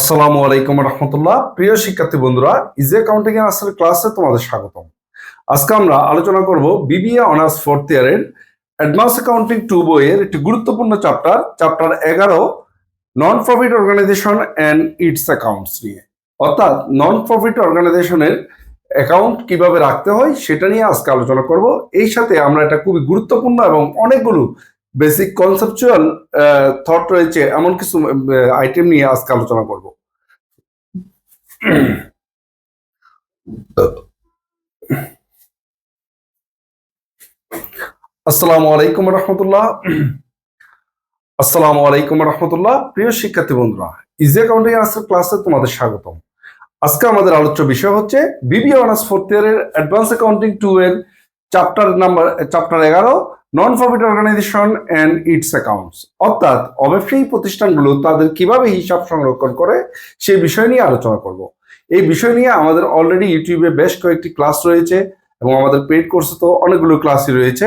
আসসালামু আলাইকুম রহমতুল্লাহ। প্রিয় শিক্ষার্থী বন্ধুরা ইজি অ্যাকাউন্টিং এর আসলে ক্লাসে তোমাদের স্বাগতম। আজকে আমরা আলোচনা করব বিবিএ অনার্স ফোর্থ ইয়ারের অ্যাডভান্স অ্যাকাউন্টিং টু বইয়ের একটি গুরুত্বপূর্ণ চ্যাপ্টার চ্যাপ্টার এগারো non profit organisation and its accounts নিয়ে। অর্থাৎ নন প্রফিট অর্গানাইজেশনের অ্যাকাউন্ট কীভাবে রাখতে হয় সেটা নিয়ে আজকে আলোচনা করব। এই সাথে আমরা এটা খুবই গুরুত্বপূর্ণ এবং অনেকগুলো বেসিক কনসেপচুয়াল থট রয়েছে, এমন কিছু আইটেম নিয়ে আজকে আলোচনা করব। আসসালামু আলাইকুম রহমতুল্লাহ। আসসালামু আলাইকুম রহমতুল্লাহ। প্রিয় শিক্ষার্থী বন্ধুরা ইজি অ্যাকাউন্টিং আজকের ক্লাসে তোমাদের স্বাগতম। আজকে আমাদের আলোচ্য বিষয় হচ্ছে বিবি অনার্স ফোর্থ ইয়ারের অ্যাডভান্স অ্যাকাউন্টিং টু এর চ্যাপ্টার নাম্বার চ্যাপ্টার এগারো non profit organisation and its accounts অর্থাৎ, অব্যবসায়ী প্রতিষ্ঠানগুলো তাদের কীভাবে হিসাব সংরক্ষণ করে সেই বিষয় নিয়ে আলোচনা করব। এই বিষয় নিয়ে আমাদের অলরেডি ইউটিউবে বেশ কয়েকটি ক্লাস রয়েছে এবং আমাদের পেড কোর্সে তো অনেকগুলো ক্লাসই রয়েছে।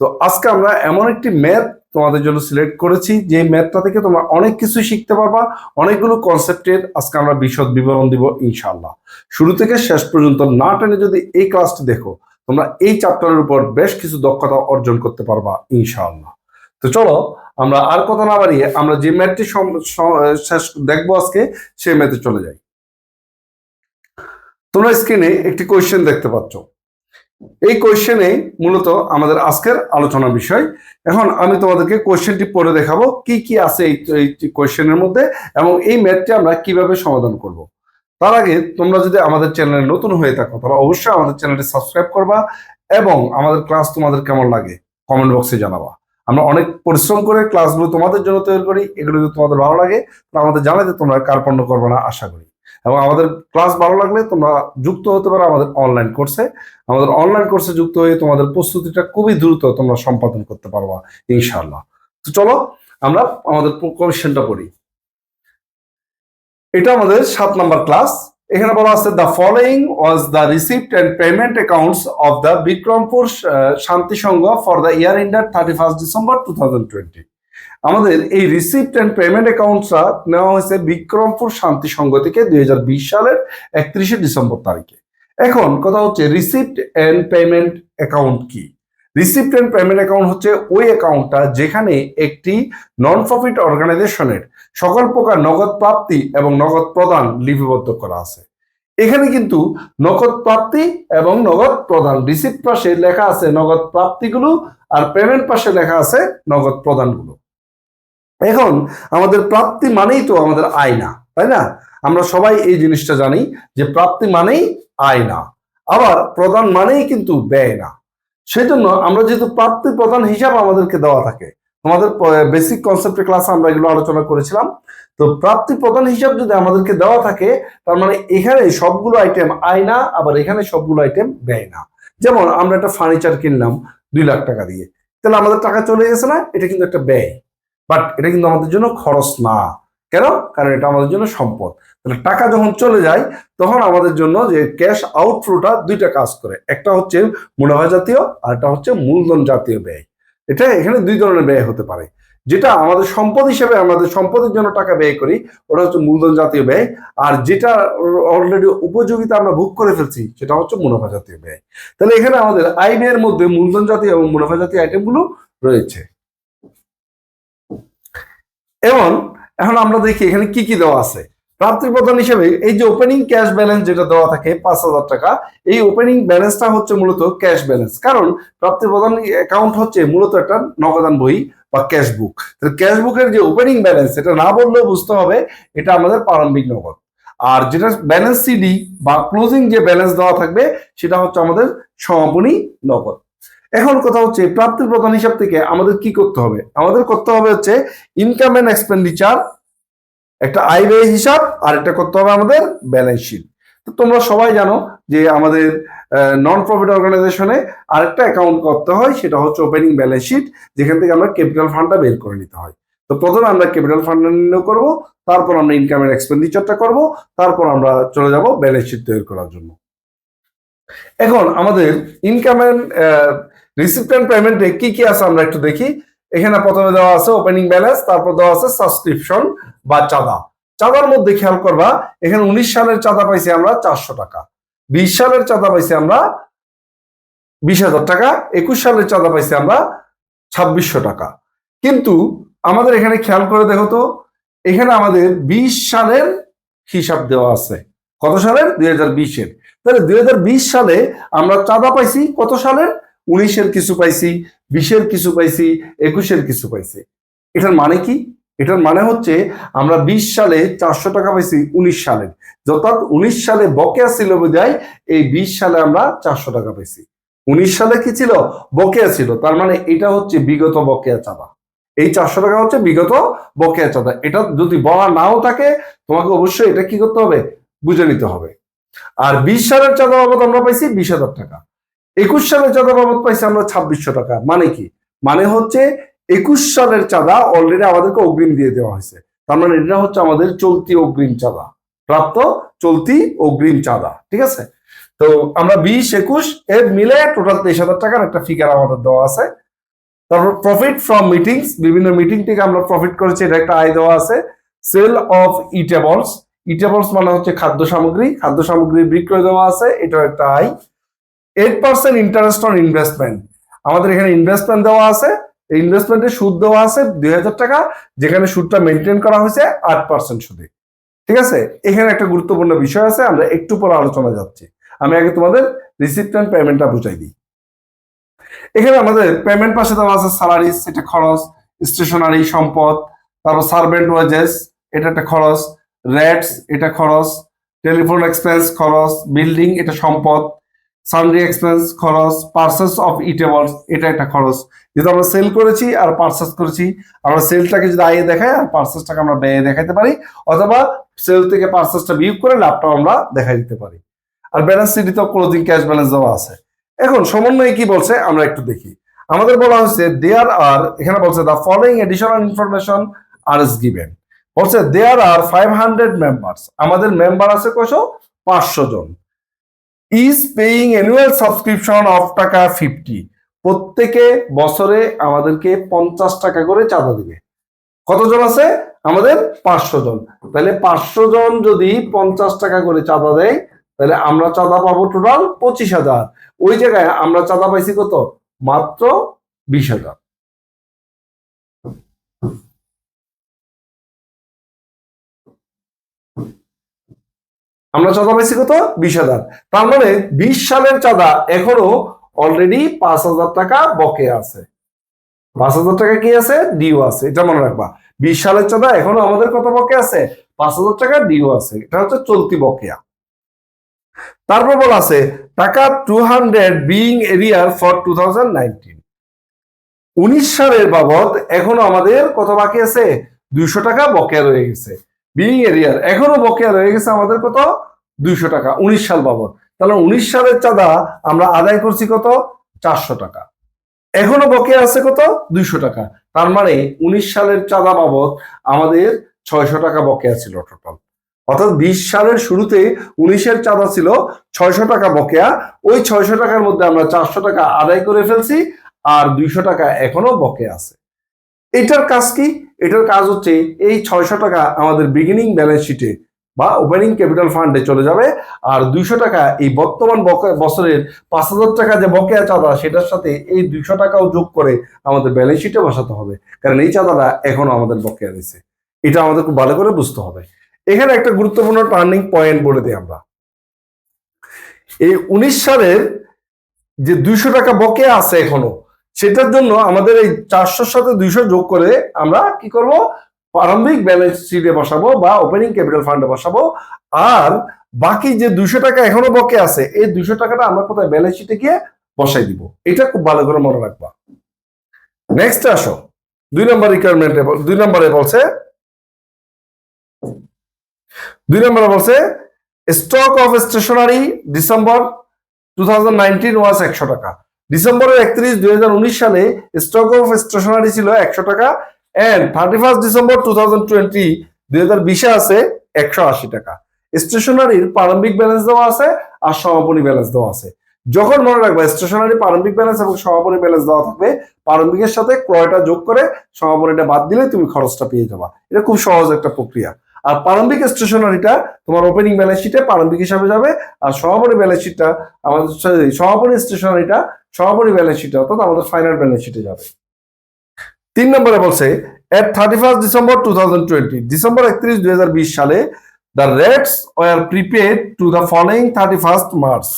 তো আজকে আমরা এমন একটি ম্যাথ তোমাদের জন্য সিলেক্ট করেছি, যে ম্যাথটা থেকে তোমরা অনেক কিছু শিখতে পারবা, অনেকগুলো কনসেপ্টের আজকে আমরা বিশদ বিবরণ দিব ইনশাআল্লাহ। শুরু থেকে শেষ পর্যন্ত না টেনে যদি এই ক্লাসটি দেখো তোমরা এই চ্যাপ্টারের উপর বেশ কিছু দক্ষতা অর্জন করতে পারবা, ইনশাআল্লাহ। তো চলো, আমরা আর কথা না বাড়িয়ে আমরা যে ম্যাথটি শেষ দেখব আজকে, সেই ম্যাথে চলে যাই। তোমরা স্ক্রিনে একটি কোয়েশ্চেন দেখতে পাচ্ছ। এই কোয়েশ্চেনে মূলত আমাদের আজকের আলোচনা বিষয়। এখন আমি তোমাদেরকে কোয়েশ্চেনটি পড়ে দেখাবো, কি কি আছে এই কোয়েশ্চেনের মধ্যে এবং এই ম্যাথটি আমরা কীভাবে সমাধান করব। তার আগে তোমরা যদি আমাদের চ্যানেলে নতুন হয়ে থাকো, তাহলে অবশ্যই আমাদের চ্যানেলটি সাবস্ক্রাইব করবা এবং আমাদের ক্লাস তোমাদের কেমন লাগে কমেন্ট বক্সে জানাবা। আমরা অনেক পরিশ্রম করে ক্লাসগুলো তোমাদের জন্য তৈরি করি, এগুলো যদি তোমাদের ভালো লাগে, তাহলে আমাদের জানাতে তোমরা কার্পণ্য করব না, আশা করি। এবং আমাদের ক্লাস ভালো লাগলে তোমরা যুক্ত হতে পারো আমাদের অনলাইন কোর্সে আমাদের অনলাইন কোর্সে যুক্ত হয়ে তোমাদের প্রস্তুতিটা খুবই দ্রুত তোমরা সম্পাদন করতে পারবা, ইনশাআল্লাহ। তো চলো, আমরা আমাদের কোয়েশ্চেনটা পড়ি। এটা আমাদের সাত নাম্বার ক্লাস এখানে বলা আছে the following was the receipt and payment accounts of the Bikrampur Shanti Sangha for the year ended thirty first December two thousand twenty আমাদের এই রিসিপ্ট অ্যান্ড পেমেন্ট অ্যাকাউন্টসটা নেওয়া হয়েছে বিক্রমপুর শান্তি সংঘ থেকে দুই হাজার বিশ সালের একত্রিশে ডিসেম্বর তারিখে। এখন কথা হচ্ছে রিসিপ্ট অ্যান্ড পেমেন্ট অ্যাকাউন্ট কি? রিসিপ্ট অ্যান্ড পেমেন্ট অ্যাকাউন্ট হচ্ছে ওই অ্যাকাউন্টটা যেখানে একটি নন প্রফিট অর্গানাইজেশনের সকল প্রকার নগদ প্রাপ্তি এবং নগদ প্রদান লিপিবদ্ধ করা আছে। এখানে কিন্তু নগদ প্রাপ্তি এবং নগদ প্রদান রিসিপ্ট পাশে লেখা আছে নগদ প্রাপ্তিগুলো আর পেমেন্ট পাশে লেখা আছে নগদ প্রদানগুলো। এখন আমাদের প্রাপ্তি মানেই তো আমাদের আয় না, তাই না? আমরা সবাই এই জিনিসটা জানি যে প্রাপ্তি মানেই আয় না, আবার প্রদান মানেই কিন্তু ব্যয় না। সেজন্য আমরা যেহেতু প্রাপ্তি প্রধান হিসাব আমাদেরকে দেওয়া থাকে আমাদের বেসিক কনসেপ্টের ক্লাসে আমরা এগুলো আলোচনা করেছিলাম। তো প্রাপ্তি প্রধান হিসাব যদি আমাদেরকে দেওয়া থাকে, তার মানে এখানে সবগুলো আইটেম আয় না, আবার এখানে সবগুলো আইটেম ব্যয় না। যেমন আমরা একটা ফার্নিচার কিনলাম দুই লাখ টাকা দিয়ে, তাহলে আমাদের টাকা চলে গেছে না? এটা কিন্তু একটা ব্যয়। বাট এটা কিন্তু আমাদের জন্য খরচ না। কেন? কারণ এটা আমাদের জন্য সম্পদ। তাহলে টাকা যখন চলে যায়, তখন আমাদের জন্য যে ক্যাশ আউটফ্লোটা দুইটা কাজ করে। একটা হচ্ছে মুনাফা জাতীয়, আর একটা হচ্ছে মূলধন জাতীয় ব্যয়। এটা এখানে দুই ধরনের ব্যয় হতে পারে। যেটা আমাদের সম্পদ হিসেবে আমাদের সম্পদের জন্য টাকা ব্যয় করি, ওটা হচ্ছে মূলধন জাতীয় ব্যয়। আর যেটা অলরেডি উপযোগিতা আমরা ভোগ করে ফেলছি, সেটা হচ্ছে মুনাফা জাতীয় ব্যয়। তাহলে এখানে আমাদের আয় ব্যয়ের মধ্যে মূলধন জাতীয় এবং মুনাফা জাতীয় আইটেমগুলো রয়েছে। এবং এখন আমরা দেখি এখানে কি কি দেওয়া আছে। প্রাপ্তি প্রদান হিসেবে এই যে ওপেনিং ক্যাশ ব্যালেন্স যেটা দেওয়া থাকে পাঁচ হাজার টাকা, এই ওপেনিং ব্যালেন্সটা হচ্ছে মূলত ক্যাশ ব্যালেন্স কারণ প্রাপ্তি প্রদান অ্যাকাউন্ট হচ্ছে মূলত একটা নগদান বই বা ক্যাশ বুক ক্যাশ বুকের যে ওপেনিং ব্যালেন্স এটা না বললেও বুঝতে হবে, এটা আমাদের প্রারম্ভিক নগদ। আর যেটা ব্যালেন্স সিডি বা ক্লোজিং যে ব্যালেন্স দেওয়া থাকবে, সেটা হচ্ছে আমাদের সমাপনী নগদ। এখন কথা হচ্ছে প্রাপ্তির প্রধান হিসাব থেকে আমাদের কি করতে হবে? আমাদের করতে হবে হচ্ছে ইনকাম এন্ড এক্সপেন্ডিচার একটা আয় ব্যয় হিসাব আর একটা করতে হবে আমাদের ব্যালেন্স শিট তো তোমরা সবাই জানো যে আমাদের নন প্রফিট অর্গানাইজেশনে আরেকটা অ্যাকাউন্ট করতে হয়, সেটা হচ্ছে ওপেনিং ব্যালেন্স শিট যেখান থেকে আমরা ক্যাপিটাল ফান্ডটা বের করে নিতে হয়। তো প্রথমে আমরা ক্যাপিটাল ফান্ড নির্ণয় করব, তারপর আমরা ইনকাম এন্ড এক্সপেন্ডিচারটা করব, তারপর আমরা চলে যাব ব্যালেন্স শিট তৈরি করার জন্য। এখন আমাদের ইনকাম এন্ড রিসিপ্ট অ্যান্ড পেমেন্টে কি কি আছে আমরা একটু দেখি। এখানে প্রথমে দেওয়া আছে ওপেনিং ব্যালেন্স তারপর দেওয়া আছে সাবস্ক্রিপশন বা চাঁদা। চাঁদার মধ্যে খেয়াল করবা, এখানে উনিশ সালের চাঁদা পাইছি আমরা চারশো টাকা। বিশ সালের চাঁদা পাইছি আমরা বিশ হাজার টাকা, একুশ সালের চাঁদা পাইছি আমরা ছাব্বিশশো টাকা। কিন্তু আমাদের এখানে খেয়াল করে দেখো তো, এখানে আমাদের বিশ সালের হিসাব দেওয়া আছে। কত সালের? দুই হাজার বিশের। তাহলে দুই হাজার বিশ সালে আমরা চাঁদা পাইছি কত সালের? উনিশের কিছু পাইছি, বিশের কিছু পাইছি, একুশের কিছু পাইছি। এটার মানে কি? এটার মানে হচ্ছে আমরা বিশ সালে চারশো টাকা পাইছি উনিশ সালের। অর্থাৎ উনিশ সালে বকেয়া ছিল বোধহয়, এই বিশ সালে আমরা চারশো টাকা পাইছি। উনিশ সালে কি ছিল? বকেয়া ছিল। তার মানে এটা হচ্ছে বিগত বকেয়া চাঁদা। এই চারশো টাকা হচ্ছে বিগত বকেয়া চাঁদা। এটা যদি বলা নাও থাকে, তোমাকে অবশ্যই এটা কি করতে হবে? বুঝে নিতে হবে। আর বিশ সালের চাঁদা বাবদ আমরা পাইছি বিশ হাজার টাকা। একুশ সালের চাঁদা বাবদ পাইছি আমরা ছাব্বিশশো টাকা। মানে কি? মানে হচ্ছে একুশ সালের চাঁদা অলরেডি আমাদেরকে অগ্রিম দিয়ে দেওয়া হয়েছে। তার মানে এটা হচ্ছে আমাদের চলতি অগ্রিম চাঁদা। প্রাপ্ত চলতি অগ্রিম চাঁদা। ঠিক আছে? তো আমরা বিশ, একুশ, এর মিলে টোটাল তেইশ হাজার টাকার একটা ফিগার আমাদের দেওয়া আছে। তারপর প্রফিট ফ্রম মিটিংস বিভিন্ন মিটিং থেকে আমরা প্রফিট করেছি, এটা একটা আয় দেওয়া আছে। সেল অফ ইটেবলস ইটেবলস মানে হচ্ছে খাদ্য সামগ্রী খাদ্য সামগ্রী বিক্রয় দেওয়া আছে, এটাও একটা আয়। Eight percent interest on investment আমাদের এখানে ইনভেস্টমেন্ট দেওয়া আছে ইনভেস্টমেন্টের সুদ দেওয়া আছে দুই হাজার টাকা, যেখানে সুদটা মেনটেন করা হয়েছে আট পার্সেন্ট সুদে। ঠিক আছে? এখানে একটা গুরুত্বপূর্ণ বিষয় আছে, আমরা একটু পরে আলোচনা যাচ্ছি। আমি আগে তোমাদের রিসিপ্ট অ্যান্ড পেমেন্টটা বুঝাই দিই। এখানে আমাদের পেমেন্ট পাশে দেওয়া আছে স্যালারিস এটা খরচ স্টেশনারি সম্পদ, তারপর সার্ভেন্ট ওয়েজেস এটা একটা খরচ রেটস এটা খরচ টেলিফোন এক্সপেন্স খরচ বিল্ডিং এটা সম্পদ সানডি এক্সপেন্স খরচ পার্সেস অফ ইটেবলস এটা একটা খরচ। যেহেতু আমরা সেল করেছি আর পার্সেস করেছি, আমরা সেলটাকে যদি আয়ে দেখাই, আর পার্সেসটাকে আমরা ব্যয়ে দেখাতে পারি, অথবা সেল থেকে পার্সেসটা বিয়োগ করে লাভটাও আমরা দেখাই দিতে পারি। আর ব্যালেন্স শিটে তো ক্লোজিং ক্যাশ ব্যালেন্স দেওয়া আছে। এখন সমন্বয়ে কি বলছে, আমরা একটু দেখি। আমাদের বলা হচ্ছে দেয়ার আর এখানে বলছে the following additional information are is given বলছে there are five hundred members আমাদের মেম্বার আছে কয়শো? পাঁচশো জন। Is paying annual subscription of taka fifty প্রত্যেকে বছরে আমাদেরকে পঞ্চাশ টাকা করে চাঁদা দিবে। কতজন আছে? আমাদের পাঁচশো জন। তাহলে পাঁচশো জন যদি পঞ্চাশ টাকা করে চাঁদা দেয়, তাহলে আমরা চাঁদা পাবো টোটাল পঁচিশ হাজার। ওই জায়গায় আমরা চাঁদা পাইছি কত? মাত্র বিশ হাজার। আমরা চাঁদা পাইছি কত? বিশ হাজার। তার মানে বিশ সালের চাঁদা এখনও অলরেডি পাঁচ হাজার টাকা বকে আছে। পাঁচ হাজার টাকা কি আছে? ডিও আছে। এটা মনে রাখবা। বিশ সালের চাঁদা এখনও আমাদের কত বকে আছে? পাঁচ হাজার টাকা ডিও আছে। এটা হচ্ছে চলতি বকেয়া। তারপর বলা আছে, taka two hundred being arrear for two thousand nineteen উনিশ সালের বাবদ এখনও আমাদের কত বাকি আছে? দুইশো টাকা বকেয়া রয়ে গেছে। বিং এরিয়ার এখনও বকেয়া রয়ে গেছে আমাদের কত? দুইশো টাকা। উনিশ সাল বাবদ। তাহলে উনিশ সালের চাঁদা আমরা আদায় করছি কত? চারশো টাকা। এখনও বকেয়া আছে কত? দুইশো টাকা। তার মানে উনিশ সালের চাঁদা বাবদ আমাদের ছয়শো টাকা বকেয়া ছিল টোটাল অর্থাৎ বিশ সালের শুরুতে উনিশের চাঁদা ছিল ছয়শো টাকা বকেয়া। ওই ছয়শো টাকার মধ্যে আমরা চারশো টাকা আদায় করে ফেলছি, আর দুইশো টাকা এখনও বকেয়া আছে। এটার কাজ কি? এটার কাজ হচ্ছে এই ছয়শো টাকা আমাদের বিগিনিং ব্যালেন্স শিটে বা ওপেনিং ক্যাপিটাল ফান্ডে চলে যাবে। আর দুইশো টাকা এই বর্তমান বছরের পাঁচ হাজার টাকা যে বকেয়া চাঁদা, সেটার সাথে এই দুইশো টাকাও যোগ করে আমাদের ব্যালেন্স শিটে বসাতে হবে। কারণ এই চাঁদাটা এখনও আমাদের বকেয়া দিচ্ছে এটা আমাদের খুব ভালো করে বুঝতে হবে। এখানে একটা গুরুত্বপূর্ণ টার্নিং পয়েন্ট বলে দিই আমরা। এই উনিশ সালের যে দুইশো টাকা বকেয়া আছে এখনও সেটার জন্য আমাদের এই চারশোর সাথে দুইশো যোগ করে আমরা কি করব? প্রারম্ভিক ব্যালেন্স শিটে বসাবো বা ওপেনিং ক্যাপিটাল ফান্ডে বসাবো। আর বাকি যে দুইশো টাকা এখনও বকে আছে, এই দুইশো টাকাটা আমরা কোথায় ব্যালেন্স শিটে গিয়ে বসাই দিব? এটা খুব ভালো করে মনে রাখবা। নেক্সট আসো। দুই নম্বর রিকোয়ারমেন্টে দুই নম্বরে বলছে, দুই নম্বরে বলছে stock of stationery December two thousand nineteen was একশো টাকা। ডিসেম্বরের একত্রিশ দুই সালে স্টক অফ স্টেশনারি ছিল একশো টাকা and thirty first December two thousand twenty দুই হাজার বিশে আছে একশো আশি টাকা। স্টেশনারির প্রারম্ভিক ব্যালেন্স দেওয়া আছে আর সমাপনী ব্যালেন্স দেওয়া আছে। যখন মনে রাখবে স্টেশনারি প্রারম্ভিক ব্যালেন্স এবং সমাপনী ব্যালেন্স দেওয়া থাকবে, প্রারম্ভিকের সাথে ক্রয়টা যোগ করে সমাপনীটা বাদ দিলে তুমি খরচটা পেয়ে যাবা। এটা খুব সহজ একটা প্রক্রিয়া। আর প্রারম্ভিক স্টেশনারিটা তোমার ওপেনিং ব্যালেন্স শিটে প্রারম্ভিক হিসাবে যাবে, আর সমাপনী ব্যালেন্স শিটটা আমাদের সমাপনী স্টেশনারিটা সমাপনী ব্যালেন্স শিটে অর্থাৎ আমাদের ফাইনাল ব্যালেন্স শিটে যাবে। তিন নম্বরে বলছে at thirty first December two thousand twenty December একত্রিশ দুই হাজার বিশ সালে the rates were prepaid to the following thirty first March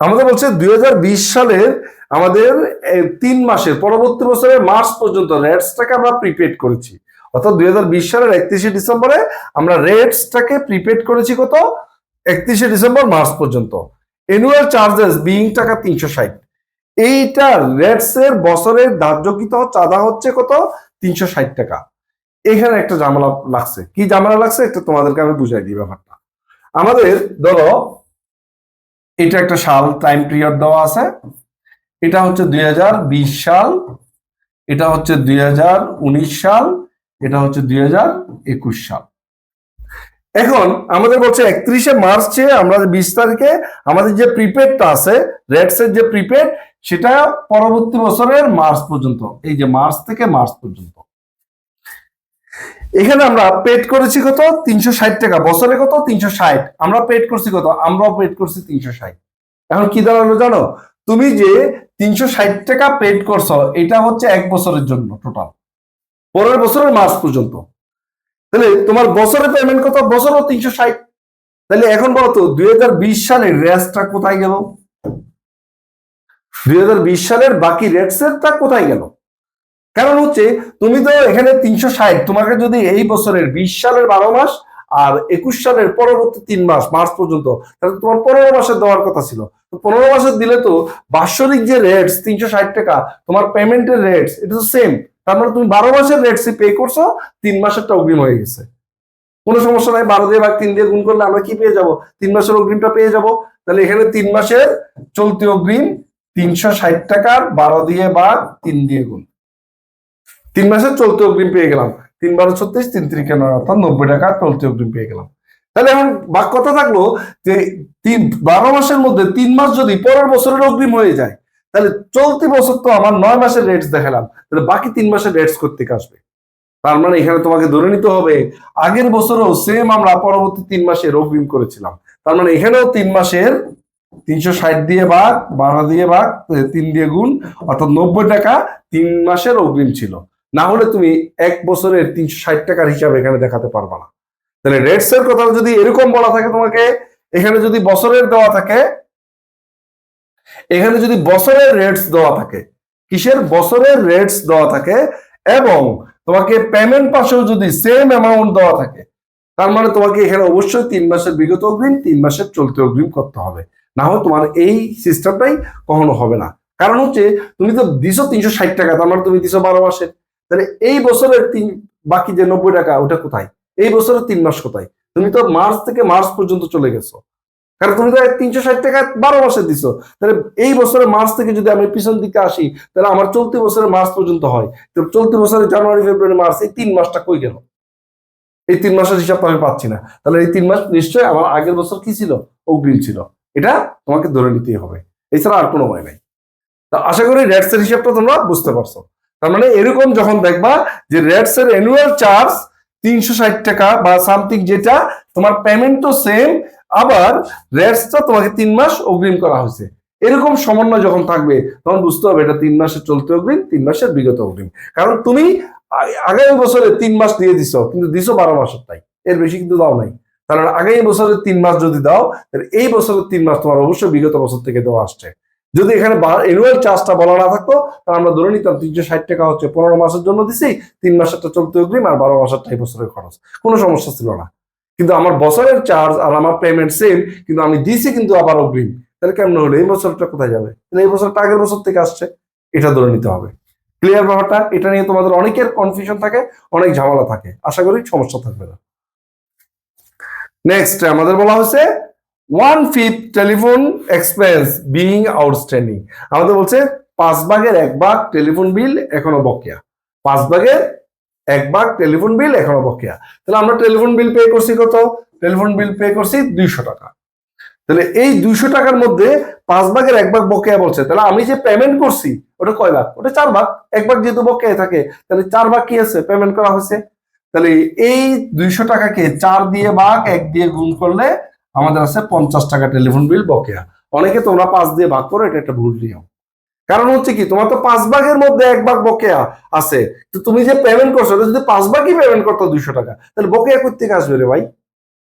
আমাদের বলছে দুই হাজার বিশ সালের আমাদের তিন মাসের পরবর্তী বছরের মার্চ পর্যন্ত রেটসটাকে আমরা প্রিপেড করেছি। অর্থাৎ দুই হাজার বিশ সালের একত্রিশে ডিসেম্বরে আমরা রেটসটাকে প্রিপেড করেছি কত? একত্রিশে ডিসেম্বর মার্চ পর্যন্ত। এনুয়াল চার্জেস বিং টাকা তিনশো ষাট। এইটা রেটস এর বছরের ধার্যকৃত চাঁদা হচ্ছে কত? তিনশো ষাট টাকা। এখানে একটা ঝামেলা লাগছে। কি ঝামেলা লাগছে? একটা তোমাদেরকে আমি বুঝাই দিই ব্যাপারটা। আমাদের ধরো, এটা একটা সাল টাইম পিরিয়ড দেওয়া আছে। এটা হচ্ছে দুই হাজার বিশ সাল, এটা হচ্ছে দুই হাজার উনিশ সাল, এটা হচ্ছে দুই হাজার একুশ সাল। এখন আমাদের বলছে একত্রিশে মার্চে আমরা বিশ তারিখে আমাদের যে প্রিপেডটা আছে রেটস এর যে প্রিপেড সেটা পরবর্তী বছরের মার্চ পর্যন্ত, এই যে মার্চ থেকে মার্চ পর্যন্ত। এখানে আমরা পেড করেছি কত? তিনশো ষাট টাকা। বছরে কত? তিনশো ষাট। আমরা পেড করছি কত? আমরাও পেড করছি তিনশো ষাট। এখন কি দাঁড়াল জানো? তুমি যে তিনশো ষাট টাকা পেড করছ, এটা হচ্ছে এক বছরের জন্য টোটাল পরের বছরের মার্চ পর্যন্ত। তাহলে তোমার বছরে পেমেন্ট কত? বছরও তিনশো ষাট। তাহলে এখন বলো তো, দুই হাজার বিশ সালের রেসটা কোথায় গেল? দুই হাজার বিশ সালের বাকি রেটসেরটা কোথায় গেল? কারণ হচ্ছে, তুমি তো এখানে তিনশো ষাট, তোমাকে যদি এই বছরের বিশ সালের বারো মাস আর একুশ সালের পরবর্তী তিন মাস, মার্চ পর্যন্ত, তাহলে তোমার পনেরো মাসের দেওয়ার কথা ছিল। তো পনেরো মাসের দিলে তো বাৎসরিক যে রেটস তিনশো ষাট টাকা, তোমার পেমেন্টের রেটস এটা তো সেম তার মানে তুমি বারো মাসের রেটসই পে করছ, তিন মাসেরটা অগ্রিম হয়ে গেছে। কোনো সমস্যা নাই, বারো দিয়ে ভাগ তিন দিয়ে গুণ করলে আমরা কি পেয়ে যাব? তিন মাসের অগ্রিমটা পেয়ে যাব। তাহলে এখানে তিন মাসের চলতি অগ্রিম তিনশো ষাট টাকার বারো দিয়ে ভাগ তিন দিয়ে গুণ। তিন মাসের চলতি অগ্রিম পেয়ে গেলাম। তিন বারো ছত্রিশ, তিন তিরিকে নয় অর্থাৎ নব্বই টাকা চলতি অগ্রিম পেয়ে গেলাম। তাহলে এখন বাক কথা থাকল যে তিন, বারো মাসের মধ্যে তিন মাস যদি পরের বছরের অগ্রিম হয়ে যায় তাহলে চলতি বছর তো আমার নয় মাসের রেটস দেখালাম। তাহলে বাকি তিন মাসের রেটস করতে আসবে? তার মানে এখানে তোমাকে ধরে নিতে হবে, আগের বছরও সেম আমরা পরবর্তী তিন মাসের অগ্রিম করেছিলাম। তার মানে এখানেও তিন মাসের তিনশো ষাট দিয়ে ভাগ, বারো দিয়ে ভাগ তিন দিয়ে গুণ, অর্থাৎ নব্বই টাকা তিন মাসের অগ্রিম ছিল। না হলে তুমি এক বছরের তিনশো ষাট টাকার হিসাব এখানে দেখাতে পারবা না। তাহলে রেটস এর কথা যদি এরকম বলা থাকে তোমাকে, এখানে যদি বছরের দেওয়া থাকে এখানে যদি বছরের রেটস দেওয়া থাকে, কিসের বছরের রেটস দেওয়া থাকে এবং তোমাকে পেমেন্ট পাশেও যদি সেম অ্যামাউন্ট দেওয়া থাকে, তার মানে তোমাকে এখানে অবশ্যই তিন মাসের বিগত অগ্রিম, তিন মাসের চলতি অগ্রিম করতে হবে। না হলে তোমার এই সিস্টেমটাই কখনো হবে না। কারণ হচ্ছে, তুমি তো দিছো তিনশো ষাট টাকা, তার মানে তুমি দিছো বারো মাসে তাহলে এই বছরের তিন, বাকি যে নব্বই টাকা, ওটা কোথায়? এই বছরের তিন মাস কোথায়? তুমি তো মার্চ থেকে মার্চ পর্যন্ত চলে গেছো। কারণ তুমি তো তিনশো ষাট টাকা বারো মাসে দিছো। তাহলে এই বছরের মার্চ থেকে যদি আমি পিছন দিকে আসি, তাহলে আমার চলতি বছরের মার্চ পর্যন্ত হয়। তো চলতি বছরের জানুয়ারি, ফেব্রুয়ারি, মার্চ এই তিন মাসটা কই গেল? এই তিন মাসের হিসাব আমি পাচ্ছি না। তাহলে এই তিন মাস নিশ্চয়ই আমার আগের বছর কি ছিল? অগ্রিম ছিল। এটা তোমাকে ধরে নিতেই হবে। এছাড়া আর কোনো উপায় নাই। তা আশা করি রেটস এর হিসাবটা তোমরা বুঝতে পারছ। তার মানে এরকম যখন দেখবা যে রেটস এর অ্যানুয়াল চার্জ তিনশো ষাট টাকা বা সামথিং যেটা তোমার পেমেন্ট তো সেম আবার রেটসটা তোমাকে তিন মাস অগ্রিম করা হয়েছে। এরকম সমন্বয় যখন থাকবে, তখন বুঝতে হবে এটা তিন মাসের চলতে অগ্রিম, তিন মাসের বিগত অগ্রিম। কারণ তুমি আগামী বছরে তিন মাস দিয়ে দিছো, কিন্তু দিছো বারো মাসের তাই। এর বেশি কিন্তু দাও নাই। কারণ আগামী বছরের তিন মাস যদি দাও, তাহলে এই বছরের তিন মাস তোমার অবশ্যই বিগত বছর থেকে দেওয়া আসছে। যদি এখানে এনুয়াল চার্জটা বলা না থাকতো, তাহলে আমরা ধরে নিতাম তিনশো ষাট টাকা হচ্ছে পনেরো মাসের জন্য দিছি, তিন মাসেরটা চলতে অগ্রিম আর বারো মাসেরটা এই বছরের খরচ। কোনো সমস্যা ছিল না। কিন্তু আমার বছরের চার্জ আর আমার পেমেন্ট সেম কিন্তু আমি দিছি কিন্তু আবার অগ্রিম তাহলে কেমন হলো? এই বছরটা কোথায় যাবে? তাহলে এই বছরটা আগের বছর থেকে আসছে। এটা ধরে নিতে হবে। ক্লিয়ার ব্যাপারটা? এটা নিয়ে তোমাদের অনেকের কনফিউশন থাকে, অনেক ঝামেলা থাকে। আশা করি সমস্যা থাকবে না। নেক্সট আমাদের বলা হয়েছে one fifth telephone expense being outstanding আমাদের বলছে, পাঁচ ভাগের এক ভাগ টেলিফোন বিল এখনও বকেয়া। পাঁচ ভাগের এক ভাগ টেলিফোন বিল এখনও বকেয়া। তাহলে আমরা টেলিফোন বিল পে করছি কত? টেলিফোন বিল পে করছি দুইশো টাকা। তাহলে এই দুইশো টাকার মধ্যে পাঁচ ভাগের এক ভাগ বকেয়া বলছে। তাহলে আমি যে পেমেন্ট করছি, ওটা কয় ভাগ? ওটা চার ভাগ। এক ভাগ যেহেতু বকেয়া থাকে, তাহলে চার ভাগ কি আছে? পেমেন্ট করা হয়েছে। তাহলে এই দুইশো টাকাকে চার দিয়ে ভাগ, এক দিয়ে গুণ করলে আমাদের আছে পঞ্চাশ টাকা টেলিফোন বিল বকেয়া। অনেকে তোমরা পাঁচ দিয়ে ভাগ করো, এটা একটা ভুল নিয়ম। কারণ হচ্ছে কি, তোমার তো পাঁচ ভাগের মধ্যে এক ভাগ বকেয়া আছে। তো তুমি যে পেমেন্ট করছ যদি পাঁচ ভাগই পেমেন্ট করতো দুইশো টাকা, তাহলে বকেয়া করতে আসবে রে ভাই?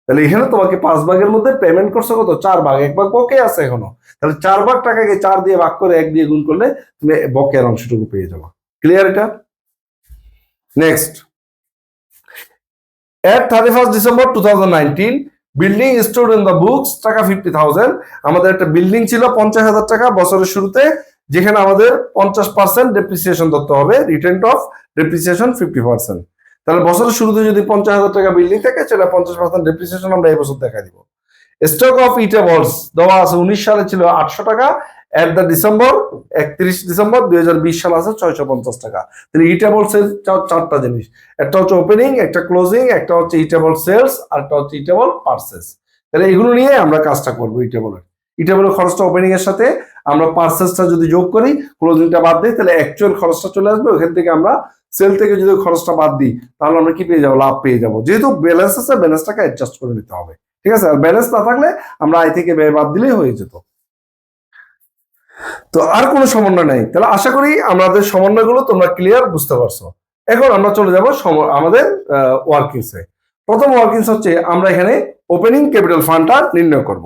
তাহলে এখানে তোমাকে পাঁচ ভাগের মধ্যে পেমেন্ট করছ কত? চার ভাগ, এক ভাগ বকেয়া আছে এখনও। তাহলে চার ভাগ টাকাকে চার দিয়ে ভাগ করে এক দিয়ে গুণ করলে তুমি বকেয়ার অংশটুকু পেয়ে যাবে। ক্লিয়ার এটা? Next at thirty first December two thousand nineteen building store in the books taka fifty thousand আমাদের একটা বিল্ডিং ছিল, পঞ্চাশ হাজার টাকা বছরের শুরুতে। যেখানে আমাদের পঞ্চাশ পার্সেন্ট ডেপ্রিসিয়েশন ধরতে হবে return of depreciation fifty percent তাহলে বছরের শুরুতে যদি পঞ্চাশ হাজার টাকা বিল্ডিং থাকে, সেটা পঞ্চাশ পার্সেন্ট ডেপ্রিসিয়েশন আমরা এই বছর দেখা দিব। স্টক অফ ইটেবলস দেওয়া আছে উনিশ সালে ছিল আটশো টাকা এট দ্য ডিসেম্বর একত্রিশ ডিসেম্বর দুই হাজার বিশ সাল আছে ছয়শো পঞ্চাশ টাকা। তাহলে ইটেবলস এর চা- চারটা জিনিস। একটা হচ্ছে ওপেনিং একটা ক্লোজিং একটা হচ্ছে ইটেবল সেলস আর একটা হচ্ছে ইটেবল পার্সেস তাহলে এগুলো নিয়ে আমরা কাজটা করব ইটেবলের ইটেবলের খরচটা ওপেনিং এর সাথে। আমরা পার্সেসটা যদি যোগ করি ক্লোজিংটা বাদ দিই তাহলে অ্যাকচুয়াল খরচটা চলে আসবে। ওখান থেকে আমরা সেল থেকে যদি খরচটা বাদ দিই, তাহলে আমরা কি পেয়ে যাব? লাভ পেয়ে যাব। যেহেতু ব্যালেন্স আছে ব্যালেন্সটাকে অ্যাডজাস্ট করে নিতে হবে। ঠিক আছে? আর ব্যালেন্স না থাকলে আমরা আয় থেকে ব্যয় বাদ দিলেই হয়ে যেত। তো আর কোনো সমন্বয় নেই। তাহলে আশা করি আমাদের সমন্বয়গুলো তোমরা ক্লিয়ার বুঝতে পারছ। এখন আমরা চলে যাব আমাদের ওয়ার্কিংসে প্রথম ওয়ার্কিংস হচ্ছে আমরা এখানে ওপেনিং ক্যাপিটাল ফান্ডটা নির্ণয় করব।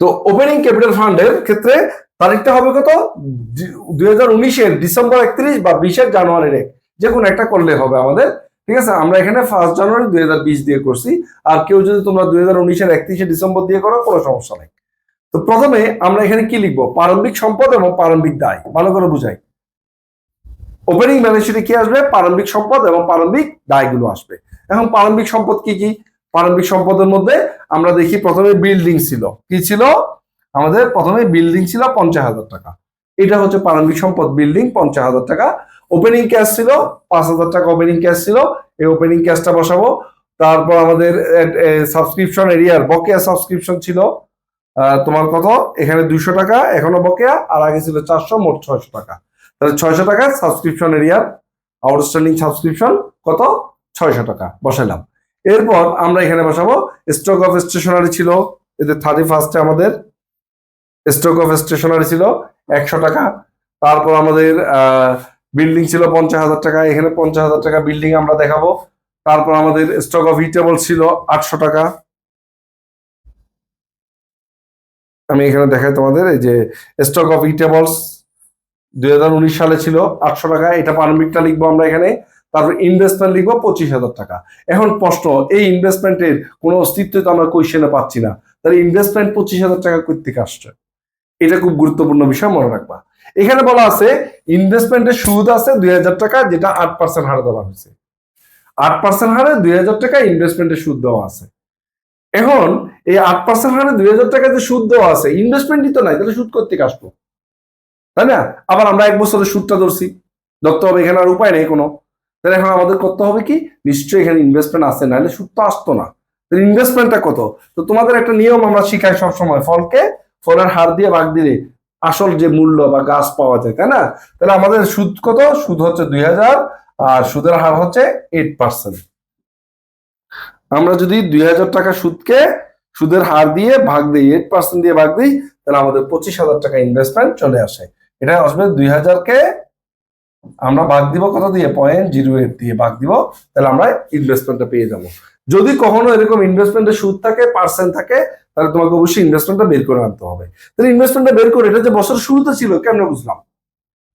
তো ওপেনিং ক্যাপিটাল ফান্ডের ক্ষেত্রে তারিখটা হবে কত? দুই হাজার উনিশের ডিসেম্বর একত্রিশ বা বিশের জানুয়ারির এক। যে কোনো একটা করলে হবে আমাদের। ঠিক আছে? আমরা এখানে ফার্স্ট জানুয়ারি দুই হাজার বিশ দিয়ে করছি। আর কেউ যদি তোমরা দুই হাজার উনিশের একত্রিশে ডিসেম্বর দিয়ে করো, কোনো সমস্যা নেই। তো প্রথমে আমরা এখানে কি লিখব? প্রারম্ভিক সম্পদ এবং প্রারম্ভিক দায়। ভালো করে বুঝাই। ওপেনিং ব্যালেন্স শিটে কি আসবে? প্রারম্ভিক সম্পদ এবং প্রারম্ভিক দায়গুলো আসবে। এখন প্রারম্ভিক সম্পদ কি কি? প্রারম্ভিক সম্পদের মধ্যে আমরা দেখি প্রথমে বিল্ডিং ছিল। কি ছিল? আমাদের প্রথমে বিল্ডিং ছিল পঞ্চাশ হাজার টাকা। এটা হচ্ছে প্রারম্ভিক সম্পদ বিল্ডিং পঞ্চাশ হাজার টাকা। ওপেনিং ক্যাশ ছিল, পাঁচ হাজার টাকা ওপেনিং ক্যাশ ছিল। এই ওপেনিং ক্যাশটা বসাবো। তারপর আমাদের সাবস্ক্রিপশন এরিয়ার বকেয়া সাবস্ক্রিপশন ছিল। তোমার কত? এখানে দুশো টাকা, এখনও বকেয়া। আর আগে ছিল চারশো, মোট ছয়শো টাকা। তাহলে ছয়শো টাকা সাবস্ক্রিপশন এরিয়ার আউটস্ট্যান্ডিং সাবস্ক্রিপশন কত? ছয়শো টাকা। বসালাম। এরপর আমরা এখানে বসাবো স্টক অফ স্টেশনারি ছিল এতে থার্টি ফার্স্টে আমাদের স্টক অফ স্টেশনারি ছিল, একশো টাকা। তারপর আমাদের বিল্ডিং ছিল পঞ্চাশ হাজার টাকা, এখানে পঞ্চাশ হাজার টাকা বিল্ডিং আমরা দেখাবো। তারপর আমাদের স্টক অফ ইটেবল ছিল আটশো টাকা। আমি এখানে দেখাই তোমাদের, এই যে স্টক অফ ইটেবলস দুই হাজার উনিশ সালে ছিল আটশো টাকা, এটা প্রারম্ভিকটা লিখব আমরা এখানে। তারপর ইনভেস্টমেন্ট লিখব পঁচিশ হাজার টাকা। এখন প্রশ্ন, এই ইনভেস্টমেন্টের কোনো অস্তিত্ব তো আমরা কোয়েশ্চেনে পাচ্ছি না। তাহলে ইনভেস্টমেন্ট পঁচিশ হাজার টাকা থেকে আসছে? এটা খুব গুরুত্বপূর্ণ বিষয়, মনে রাখবা। এখানে বলা আছে ইনভেস্টমেন্টের সুদ আছে দুই হাজার টাকা, যেটা আট পার্সেন্ট হারে দেওয়া হয়েছে। আট পার্সেন্ট হারে দুই হাজার টাকা ইনভেস্টমেন্টের সুদ দেওয়া আছে। এখন এই আট পার্সেন্ট হারে দুই হাজার টাকা যে সুদ দেওয়া আছে ইনভেস্টমেন্টই তো নাই, তাহলে সুদ করতে আসব তাই না? আবার আমরা এক বছরের সুদটা ধরছি। ধরতে হবে এখানে আর উপায় নেই কোনো। তাহলে এখন আমাদের করতে হবে কি? নিশ্চয়ই এখানে ইনভেস্টমেন্ট আসে নাহলে সুদ তো আসতো না। তাহলে ইনভেস্টমেন্টটা কত? তো তোমাদের একটা নিয়ম আমরা শিখাই সবসময়, ফলকে ফলের হার দিয়ে ভাগ দিলে আসল যে মূল্য বা গাছ পাওয়া যায়, তাই না? তাহলে আমাদের সুদ কত? সুদ হচ্ছে দুই হাজার, আর সুদের হার হচ্ছে এইট পার্সেন্ট আমরা যদি দুই হাজার টাকা সুদকে সুদের হার দিয়ে ভাগ দিই এইট পার্সেন্ট দিয়ে ভাগ দিই, তাহলে আমাদের পঁচিশ হাজার টাকা ইনভেস্টমেন্ট চলে আসে। এটা আসবে দুই হাজারকে আমরা ভাগ দিব কত দিয়ে? পয়েন্ট জিরো এইট দিয়ে ভাগ দিব, তাহলে আমরা ইনভেস্টমেন্টটা পেয়ে যাব। যদি কখনো এরকম ইনভেস্টমেন্টের সুদ থাকে পার্সেন্ট থাকে, তাহলে তোমাকে অবশ্যই ইনভেস্টমেন্টটা বের করে আনতে হবে। তাহলে ইনভেস্টমেন্টটা বের করে, এটা যে বছরের শুরুতে ছিল, কেমন বুঝলাম?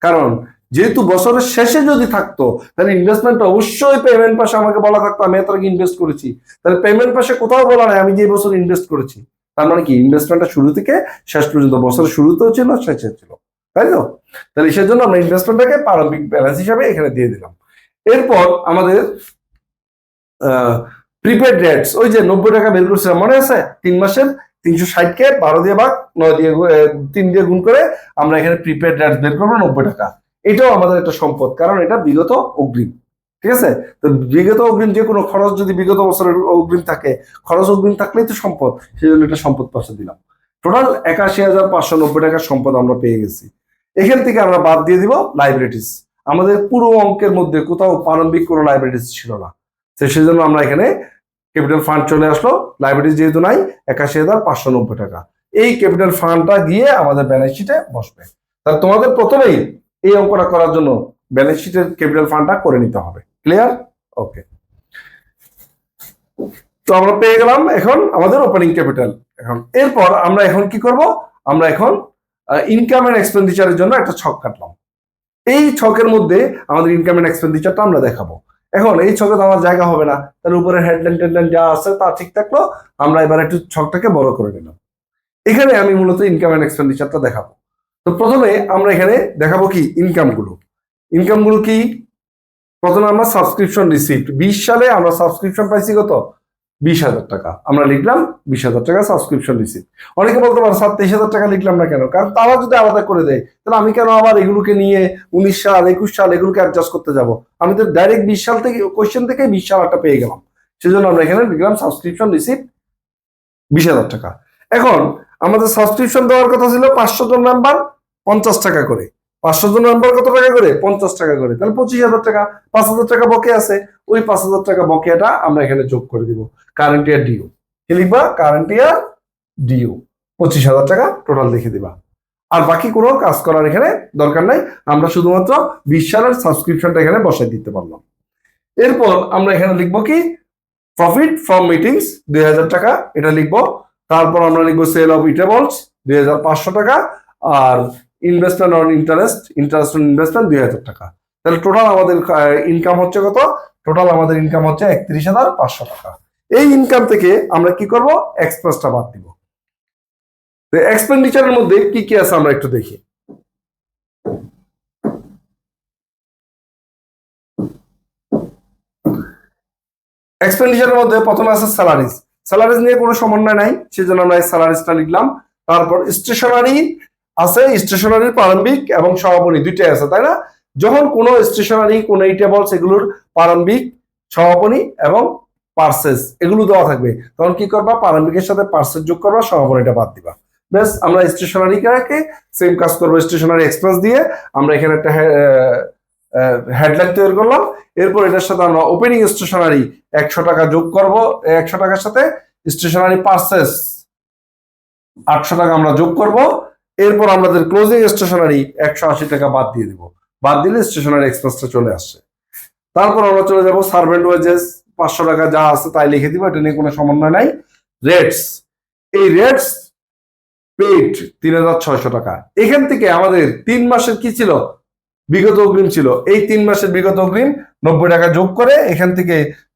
কারণ যেহেতু বছরের শেষে যদি থাকতো, তাহলে ইনভেস্টমেন্টটা অবশ্যই পেমেন্ট পাশে আমাকে বলা থাকতো, আমি এত ইনভেস্ট করেছি। তাহলে পেমেন্ট পাশে কোথাও বলা নাই, আমি যে বছর ইনভেস্ট করেছি। তার মানে কি? ইনভেস্টমেন্টটা শুরু থেকে শেষ পর্যন্ত, বছরের শুরুতেও ছিল, শেষে ছিল। তাই তো? তাহলে সেই জন্য আমরা ইনভেস্টমেন্টটাকে প্রারম্ভিক ব্যালেন্স হিসাবে এখানে দিয়ে দিলাম। এরপর আমাদের প্রিপেড রেটস ওই যে নব্বই টাকা বের করছিলাম, মনে আছে? তিন মাসের তিনশো ষাটকে বারো দিয়ে ভাগ, নয় দিয়ে তিন দিয়ে গুণ করে আমরা এখানে প্রিপেড রেটস বের করব নব্বই টাকা। এটাও আমাদের একটা সম্পদ, কারণ এটা বিগত অগ্রিম, ঠিক আছে? তো বিগত অগ্রিম যে কোনো খরচ যদি বিগত বছরের অগ্রিম থাকে, খরচ অগ্রিম থাকলেই তো সম্পদ সেই জন্য এটা সম্পদ পাশে দিলাম। টোটাল একাশি হাজার পাঁচশো নব্বই টাকার সম্পদ আমরা পেয়ে গেছি। এখান থেকে আমরা বাদ দিয়ে দিব লাইব্রেরিটিস আমাদের পুরো অঙ্কের মধ্যে কোথাও প্রারম্ভিক কোনো লাইব্রেরিজ ছিল না। তো সেই জন্য আমরা এখানে ক্যাপিটাল ফান্ড চলে আসলো। লাইব্রেরি যেহেতু নাই, একাশি হাজার পাঁচশো নব্বই টাকা। এই ক্যাপিটাল ফান্ডটা গিয়ে আমাদের ব্যালেন্স শিটে বসবে। তাহলে তোমাদের প্রথমেই এই অঙ্কটা করার জন্য ব্যালেন্স শিটের ক্যাপিটাল ফান্ডটা করে নিতে হবে। ক্লিয়ার ওকে তো আমরা পেয়ে গেলাম এখন আমাদের ওপেনিং ক্যাপিটাল এখন এরপর আমরা এখন কি করব? আমরা এখন ইনকাম এন্ড এক্সপেন্ডিচারের জন্য একটা ছক কাটলাম। এই ছকের মধ্যে আমাদের ইনকাম এন্ড এক্সপেন্ডিচারটা আমরা দেখাবো। এখন এই ছকে তো আমার জায়গা হবে না তার উপরে হেডলাইন টেডলাইন যা আছে তা ঠিক থাকল, আমরা এবার একটু ছকটাকে বড় করে নিলাম। এখানে আমি মূলত ইনকাম এন্ড এক্সপেন্ডিচারটা দেখাবো। তো প্রথমে আমরা এখানে দেখাবো কি ইনকামগুলো ইনকামগুলো কি? প্রথমে আমরা সাবস্ক্রিপশন রিসিপ্ট বিশ সালে আমরা সাবস্ক্রিপশন পাইছি কত? বিশ হাজার টাকা। আমরা লিখলাম বিশ হাজার টাকা সাবস্ক্রিপশন রিসিপ্ট অনেকে বলতে পারে, স্যার, তেইশ হাজার টাকা লিখলাম না কেন? কারণ তারা যদি আলাদা করে দেয়, তাহলে আমি কেন আবার এগুলোকে নিয়ে উনিশ সাল, একুশ সাল এগুলোকে অ্যাডজাস্ট করতে যাব? আমি তো ডাইরেক্ট বিশ সাল থেকে কোয়েশ্চেন থেকে বিশ সাল একটা পেয়ে গেলাম। সেজন্য আমরা এখানে লিখলাম সাবস্ক্রিপশন রিসিপ্ট বিশ হাজার টাকা। এখন, আমাদের সাবস্ক্রিপশন দেওয়ার কথা ছিল পাঁচশো জন মেম্বার পঞ্চাশ টাকা করে। পাঁচশো জন মেম্বার কত টাকা করে? পঞ্চাশ টাকা করে। তাহলে পঁচিশ হাজার টাকা, পাঁচ হাজার টাকা বকে আছে, ওই পাঁচ হাজার টাকা বকেয়াটা আমরা এখানে যোগ করে দিব। কারেন্ট ইয়ার ডিউ কি লিখবা? কারেন্ট ইয়ার ডিউ পঁচিশ হাজার টাকা টোটাল লিখে দিবা। আর বাকি কোনো কাজ করার এখানে দরকার নাই। আমরা শুধুমাত্র বিশ সালের সাবস্ক্রিপশনটা এখানে বসাই দিতে পারলাম। এরপর আমরা এখানে লিখব কি? প্রফিট ফ্রম মিটিংস দুই হাজার টাকা, এটা লিখব। তারপর আমরা লিখব সেল অফ ইটেবলস দুই হাজার পাঁচশো টাকা। আর investment on interest interest on investment দুই হাজার টাকা। তাহলে টোটাল আমাদের ইনকাম হচ্ছে কত? টোটাল আমাদের ইনকাম হচ্ছে একত্রিশ হাজার পাঁচশো টাকা। এই ইনকাম থেকে আমরা কি করব? এক্সপ্রেসটা বাদ দিব। এক্সপেন্ডিচারের মধ্যে কি কি আছে আমরা একটু দেখি। এক্সপেন্ডিচারের মধ্যে প্রথমে আছে স্যালারিজ স্যালারিজ নিয়ে কোনো সমন্বয় নাই, সেজন্য আমরা এই স্যালারিজটা লিখলাম। তারপর স্টেশনারি আছে স্টেশনারি প্রারম্ভিক এবং সমাপনী দুইটাই আছে, তাই না? যখন কোনো স্টেশনারি কোনো ইটেবলস এগুলোর প্রারম্ভিক সমাপনী এবং পার্সেস এগুলো দেওয়া থাকবে, তখন কি করবা? প্রারম্ভিকের সাথে পার্সেস যোগ করবা সমাপনীটা বাদ দিবা। বেশ আমরা স্টেশনারিকে সেম কাজ করব স্টেশনারি এক্সপ্রেস দিয়ে আমরা এখানে একটা হেডলাইন তৈরি করলাম। এরপর এটার সাথে আমরা ওপেনিং স্টেশনারি একশো টাকা যোগ করব, একশো টাকার সাথে স্টেশনারি পার্সেস আটশো টাকা আমরা যোগ করব। এরপর আমাদের ক্লোজিং স্টেশনারি একশো আশি টাকা বাদ দিয়ে দিব। বাদ দিলে স্টেশনারি এক্সপ্রেসটা চলে আসছে। তারপর আমরা চলে যাব সার্ভেন্ট ওয়েজেস পাঁচশো টাকা যা আছে তাই লিখে দিব, এটা নিয়ে কোনো সমন্বয় নাই। রেটস এই রেটস পেড তিন হাজার ছয়শো টাকা। এখান থেকে আমাদের তিন মাসের কি ছিল? বিগত অগ্রিম ছিল। এই তিন মাসের বিগত অগ্রিম নব্বই টাকা যোগ করে এখান থেকে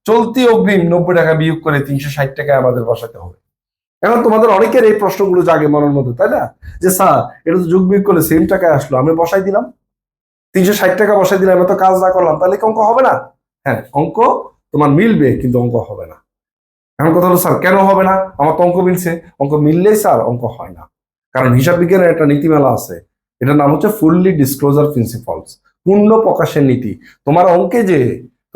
চলতি অগ্রিম নব্বই টাকা বিয়োগ করে তিনশো ষাট টাকায় আমাদের বসাতে হবে। এখন তোমাদের অনেকের এই প্রশ্নগুলো জাগে মনের মধ্যে, তাই না? যে, স্যার, এটা তো যোগ বিয়োগ করলে সেম টাকায় আসলো, আমি বসাই দিলাম। তিনশো ষাট টাকা বসাই দিলাম আমি তো কাজ না করলাম, তাহলে কি অঙ্ক হবে না? হ্যাঁ অঙ্ক তোমার মিলবে, কিন্তু অঙ্ক হবে না। এখন কথা হলো, স্যার, কেন হবে না? আমার তো অঙ্ক মিলছে। অঙ্ক মিললেই, স্যার, অঙ্ক হয় না। কারণ হিসাব বিজ্ঞানের একটা নীতিমালা আছে, এটার নাম হচ্ছে ফুললি ডিসক্লোজার প্রিন্সিপালস পূর্ণ প্রকাশের নীতি। তোমার অঙ্কে যে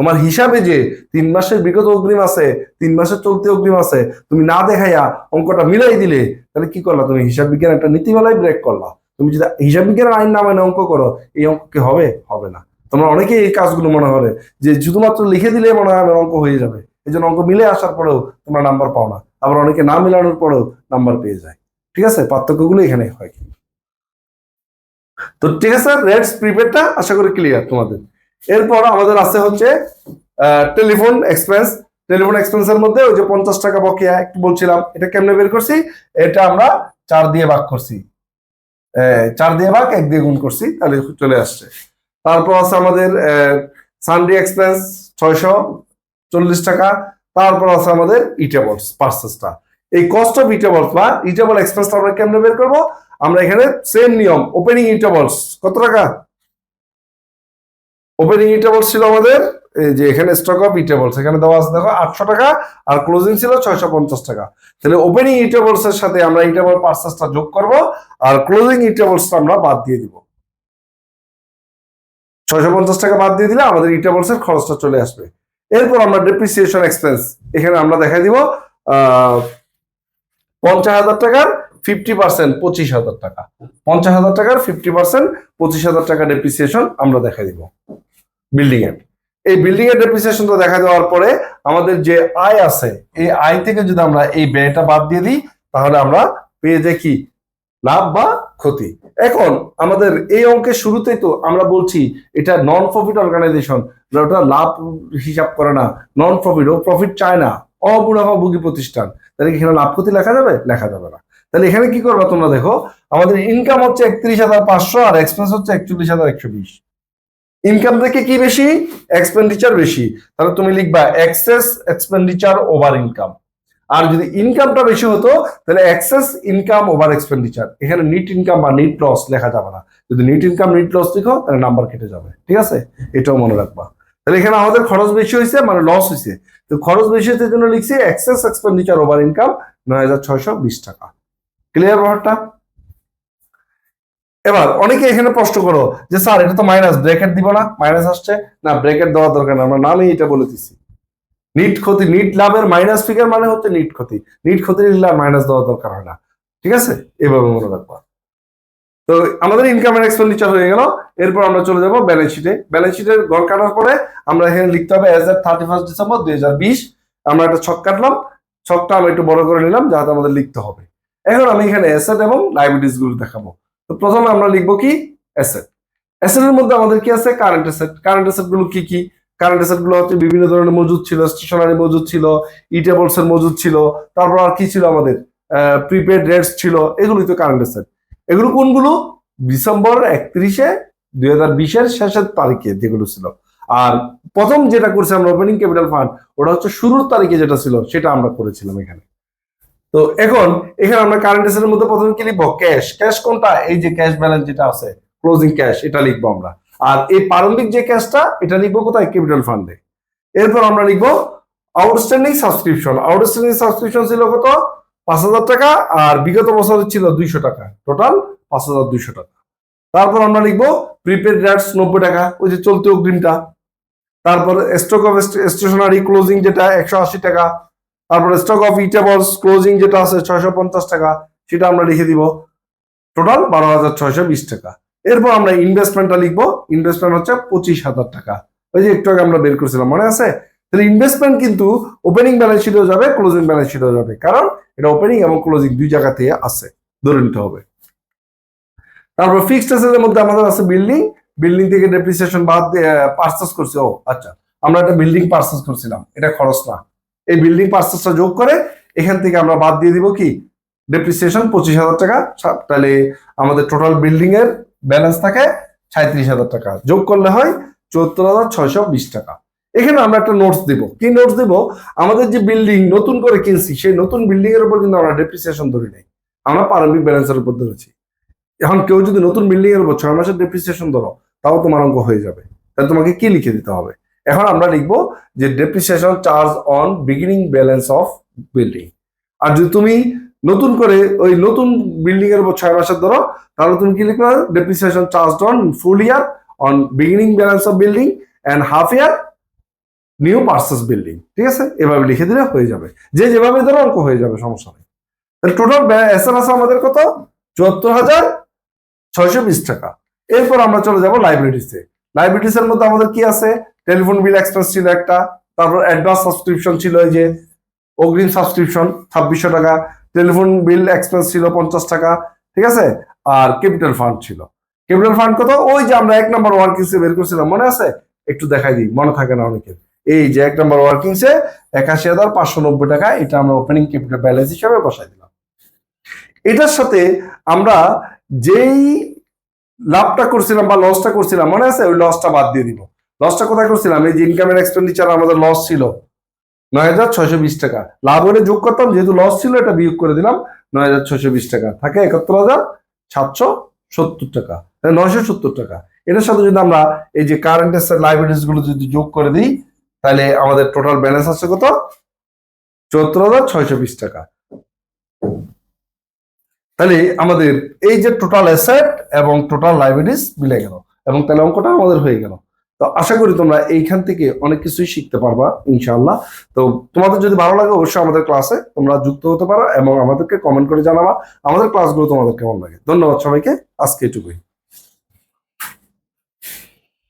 তোমার হিসাবে যে তিন মাসের বিগত অগ্রিম আছে, তিন মাসের চলতি অগ্রিম আছে, তুমি না দেখাইয়া অঙ্কটা মিলাই দিলে, তাহলে কি করলা? তুমি হিসাব বিজ্ঞান একটা নীতিমালাই ব্রেক করলা। তুমি যদি হিসাব বিজ্ঞানের আইন নামে অঙ্ক করো, এই অঙ্ক কি হবে? হবে না। তোমরা অনেকেই এই কাজগুলো মনে করে যে শুধুমাত্র লিখে দিলে মনে হয় অঙ্ক হয়ে যাবে। এই জন্য অঙ্ক মিলে আসার পরেও তোমরা নাম্বার পাও না। আবার অনেকে না মিলানোর পরেও নাম্বার পেয়ে যায়। ঠিক আছে? পার্থক্যগুলো এখানে হয়। তো ঠিক আছে রেটস প্রিপেডটা আশা করি ক্লিয়ার তোমাদের। এরপর আমাদের আছে হচ্ছে টেলিফোন এক্সপেন্স টেলিফোন এক্সপেন্সের মধ্যে ওই যে পঞ্চাশ টাকা বকেয়া, একটু বলছিলাম, এটা কেমনে বের করছি? এটা আমরা চার দিয়ে ভাগ করছি। চার দিয়ে ভাগ, এক দিয়ে গুণ করছি, তাহলে চলে আসছে। তারপর আছে আমাদের সানডে এক্সপেন্স ছয়শো চল্লিশ টাকা। তারপর আছে আমাদের ইটেবলস পার্সেসটা এই কস্ট অফ ইটেবলস বা ইটেবল এক্সপেন্সটা আমরা কেমনে বের করব? আমরা এখানে সেম নিয়ম ওপেনিং ইন্টারভলস কত টাকা? ওপেনিং ইন্টারভলস ছিল আমাদের, এই যে এখানে স্টক অফ ইটেবলস এখানে দেওয়া আছে দেখো আটশো টাকা আর ক্লোজিং ছিল ছয়শো পঞ্চাশ টাকা। তাহলে ওপেনিং ইন্টারভলস এর সাথে আমরা ইন্টারভল পার্সেসটা যোগ করব আর ক্লোজিং ইন্টারভলসটা আমরা বাদ দিয়ে দিব। ছয়শো পঞ্চাশ টাকা বাদ দিয়ে দিলে আমাদের ইন্টারভলস এর খরচটা চলে আসবে। এরপর আমরা ডেপ্রিসিয়েশন এক্সপেন্স এখানে আমরা দেখাই দিব পঞ্চাশ হাজার টাকার ফিফটি পার্সেন্ট পঁচিশ হাজার টাকা। পঞ্চাশ হাজার টাকার ফিফটি পার্সেন্ট পঁচিশ হাজার টাকা ডেপ্রিসিয়েশন আমরা দেখা দিব। বিল্ডিং এর এই বিল্ডিং এর ডেপ্রিসিয়েশনটা দেখা দেওয়ার পরে আমাদের যে আয় আছে, এই আয় থেকে যদি আমরা এই ব্যয়টা বাদ দিয়ে দিই, তাহলে আমরা পেয়ে কি? লাভ বা ক্ষতি। এখন আমাদের এই অঙ্কের শুরুতেই তো আমরা বলছি, এটা নন প্রফিট অর্গানাইজেশন ওটা লাভ হিসাব করে না নন প্রফিট ও প্রফিট চায় না অমুনাফাভোগী প্রতিষ্ঠান। তাহলে এখানে লাভ ক্ষতি লেখা যাবে? লেখা যাবে না। তাহলে এখানে কি করবে তোমরা দেখো, আমাদের ইনকাম হচ্ছে একত্রিশ হাজার পাঁচশো আর এক্সপেন্স হচ্ছে একচল্লিশ হাজার একশো বিশ। ইনকাম থেকে কি বেশি? এক্সপেন্ডিচার বেশি। তাহলে তুমি লিখবা এক্সেস এক্সপেন্ডিচার ওভার ইনকাম আর যদি ইনকামটা বেশি হতো, তাহলে এক্সেস ইনকাম ওভার এক্সপেন্ডিচার এখানে নিট ইনকাম বা নিট লস লেখা যাবে না। যদি নিট ইনকাম নিট লস লিখো, তাহলে নাম্বার কেটে যাবে। ঠিক আছে? এটাও মনে রাখবা। তাহলে এখানে আমাদের খরচ বেশি হয়েছে মানে লস হয়েছে। তো খরচ বেশি হয়েছে জন্য লিখছি এক্সেস এক্সপেন্ডিচার ওভার ইনকাম নয় হাজার ছয়শো বিশ টাকা। ক্লিয়ার ব্যাপারটা? এবার অনেকে এখানে প্রশ্ন করো যে, স্যার, এটা তো মাইনাস ব্র্যাকেট দিব না? মাইনাস আসছে? না ব্র্যাকেট দেওয়ার দরকার না আমরা নামেই এটা বলে দিছি। নিট ক্ষতি নিট লাভের মাইনাস ফিগার মানে হচ্ছে নিট ক্ষতি। নিট ক্ষতি লিখলে মাইনাস দেওয়ার দরকার হয় না। ঠিক আছে? এভাবে মনে রাখবা। তো আমাদের ইনকাম এন্ড এক্সপেন্ডিচার হয়ে গেল। এরপর আমরা চলে যাব ব্যালেন্স শিটে ব্যালেন্স শিটের ঘর কাটার পরে আমরা এখানে লিখতে হবে এজ এর থার্টি ফার্স্ট ডিসেম্বর দুই হাজার বিশ। আমরা একটা ছক কাটলাম। ছকটা আমি একটু বড় করে নিলাম, যাতে আমাদের লিখতে হবে। এখন আমি এখানে অ্যাসেট এবং লাইবিলিটিসগুলো দেখাবো। তো প্রথমে আমরা লিখব কি? অ্যাসেট অ্যাসেটের মধ্যে আমাদের কি আছে? কারেন্ট অ্যাসেট কারেন্ট অ্যাসেটগুলো কি কি? কারেন্ট অ্যাসেটগুলো হচ্ছে বিভিন্ন ধরনের মজুদ ছিল স্টেশনারি মজুদ ছিল ইটেবলস এর মজুদ ছিল, তারপর আর কি ছিল আমাদের? প্রিপেড রেটস ছিল, এগুলোই তো কারেন্ট অ্যাসেট এগুলো কোনগুলো? ডিসেম্বর একত্রিশে দুই হাজার বিশের শেষের তারিখে যেগুলো ছিল। আর প্রথম যেটা করছে আমরা ওপেনিং ক্যাপিটাল ফান্ড ওটা হচ্ছে শুরুর তারিখে যেটা ছিল, সেটা আমরা করেছিলাম এখানে। তো এখন, এখানে আমরা কারেন্ট অ্যাসেটের মধ্যে প্রথমে কি লিখব? ক্যাশ ক্যাশ কোনটা? এই যে ক্যাশ ব্যালেন্স যেটা আছে ক্লোজিং ক্যাশ এটা লিখব আমরা। আর এই প্রারম্ভিক যে ক্যাশটা এটা লিখব কোথায়? ক্যাপিটাল ফান্ডে এরপর আমরা লিখব আউটস্ট্যান্ডিং সাবস্ক্রিপশন আউটস্ট্যান্ডিং সাবস্ক্রিপশন ছিল কত? পাঁচ হাজার টাকা, আর বিগত বছর ছিল দুইশো টাকা। টোটাল পাঁচ হাজার দুইশো টাকা। তারপর আমরা লিখব প্রিপেড রেটস নব্বই টাকা, ওই যে চলতি অগ্রিমটা। তারপর স্টক অফ স্টেশনারি ক্লোজিং যেটা একশো আশি টাকা তারপর স্টক অফ ইটেবলস ক্লোজিং যেটা আছে ছয়শো পঞ্চাশ টাকা, সেটা আমরা লিখে দিব। টোটাল বারো হাজার ছয়শো বিশ টাকা। এরপর আমরা ইনভেস্টমেন্টটা লিখব। ইনভেস্টমেন্ট হচ্ছে পঁচিশ হাজার টাকা। ওই যে একটু আগে আমরা বের করছিলাম, মনে আছে? তাহলে ইনভেস্টমেন্ট কিন্তু ওপেনিং ব্যালেন্স শিটেও যাবে ক্লোজিং ব্যালেন্স শিটেও যাবে। কারণ এটা ওপেনিং এবং ক্লোজিং দুই জায়গাতে আছে। ধরে নিতে হবে। তারপর ফিক্সড অ্যাসেটের মধ্যে আমাদের আছে বিল্ডিং বিল্ডিং থেকে ডেপ্রিসিয়েশন বাদ দিয়ে পার্সেস করছি। ও আচ্ছা। আমরা একটা বিল্ডিং পার্সেস করছিলাম। এটা খরচ না। এই বিল্ডিং পার্সেসটা যোগ করে এখান থেকে আমরা বাদ দিয়ে দিব কি? ডেপ্রিসিয়েশন পঁচিশ হাজার টাকা তাহলে আমাদের টোটাল বিল্ডিং এর ব্যালেন্স থাকে সাঁত্রিশ হাজার টাকা। যোগ করলে হয় চুয়াত্তর হাজার ছয়শো বিশ টাকা। এখানে আমরা একটা নোটস দিব। কি নোটস দিব? আমাদের যে বিল্ডিং নতুন করে কিনছি, সেই নতুন বিল্ডিং এর উপর কিন্তু আমরা ডেপ্রিসিয়েশন ধরি নাই। আমরা প্রারম্ভিক ব্যালেন্সের উপর ধরেছি। এখন কেউ যদি নতুন বিল্ডিং এর উপর ছয় মাসের ডেপ্রিসিয়েশন ধরো, তাও তোমার অঙ্ক হয়ে যাবে। তাহলে তোমাকে কি লিখে দিতে হবে? এখন আমরা লিখব যে depreciation charge on beginning balance of building আর যদি তুমি নতুন করে ওই নতুন বিল্ডিং এর উপর ছয় মাসের ধরো, তাহলে তুমি কি লিখবে? Depreciation charge on full year on beginning balance of building and half year new purchase building ঠিক আছে? এভাবে লিখে দিলে হয়ে যাবে। যে যেভাবে ধরো অঙ্ক হয়ে যাবে, সমস্যা নেই। তাহলে টোটাল এস এম আছে আমাদের কত? চুয়াত্তর হাজার ছয়শো বিশ টাকা। এরপর আমরা চলে যাব লাইব্রেরিতে লাইব্রেরিস এর মধ্যে আমাদের কি আছে? টেলিফোন বিল এক্সপেন্স ছিল একটা, তারপর অ্যাডভান্স সাবস্ক্রিপশন ছিল এই যে অগ্রিম সাবস্ক্রিপশন ছাব্বিশশো টাকা, টেলিফোন বিল এক্সপেন্স ছিল পঞ্চাশ টাকা, ঠিক আছে? আর ক্যাপিটাল ফান্ড ছিল। ক্যাপিটাল ফান্ড কত? ওই যে আমরা এক নম্বর ওয়ার্কিংসে বের করছিলাম, মনে আছে? একটু দেখাই দিই, মনে থাকে না অনেকের। এই যে এক নম্বর ওয়ার্কিংসে একাশি হাজার পাঁচশো নব্বই টাকা, এটা আমরা ওপেনিং ক্যাপিটাল ব্যালেন্স হিসাবে বসাই দিলাম। এটার সাথে আমরা যেই লাভটা করছিলাম বা লসটা করছিলাম, মনে আছে? ওই লসটা বাদ দিয়ে দিব। লসটা কোথায় করছিলাম? এই যে ইনকামের এক্সপেন্ডিচার আমাদের লস ছিল নয় হাজার ছয়শো বিশ টাকা। লাভ হলে যোগ করতাম, যেহেতু লস ছিল, এটা বিয়োগ করে দিলাম নয় হাজার ছয়শো বিশ টাকা। থাকে একাত্তর হাজার সাতশো সত্তর টাকা নয়শো সত্তর টাকা। এটার সাথে যদি আমরা এই যে কারেন্ট লাইবিলিটিসগুলো যদি যোগ করে দিই, তাহলে আমাদের টোটাল ব্যালেন্স আছে কত? চুয়াত্তর হাজার ছয়শো বিশ টাকা। তাহলে আমাদের এই যে টোটাল অ্যাসেট এবং টোটাল লাইবিলিটিস মিলে গেল, এবং তাহলে অঙ্কটা আমাদের হয়ে গেল। তো আশা করি তোমরা এইখান থেকে অনেক কিছুই শিখতে পারবা ইনশাল্লাহ তো তোমাদের যদি ভালো লাগে, অবশ্যই আমাদের ক্লাসে তোমরা যুক্ত হতে পারো এবং আমাদেরকে কমেন্ট করে জানাবা, আমাদের ক্লাসগুলো তোমাদের কেমন লাগে। ধন্যবাদ সবাইকে, আজকে এটুকুই।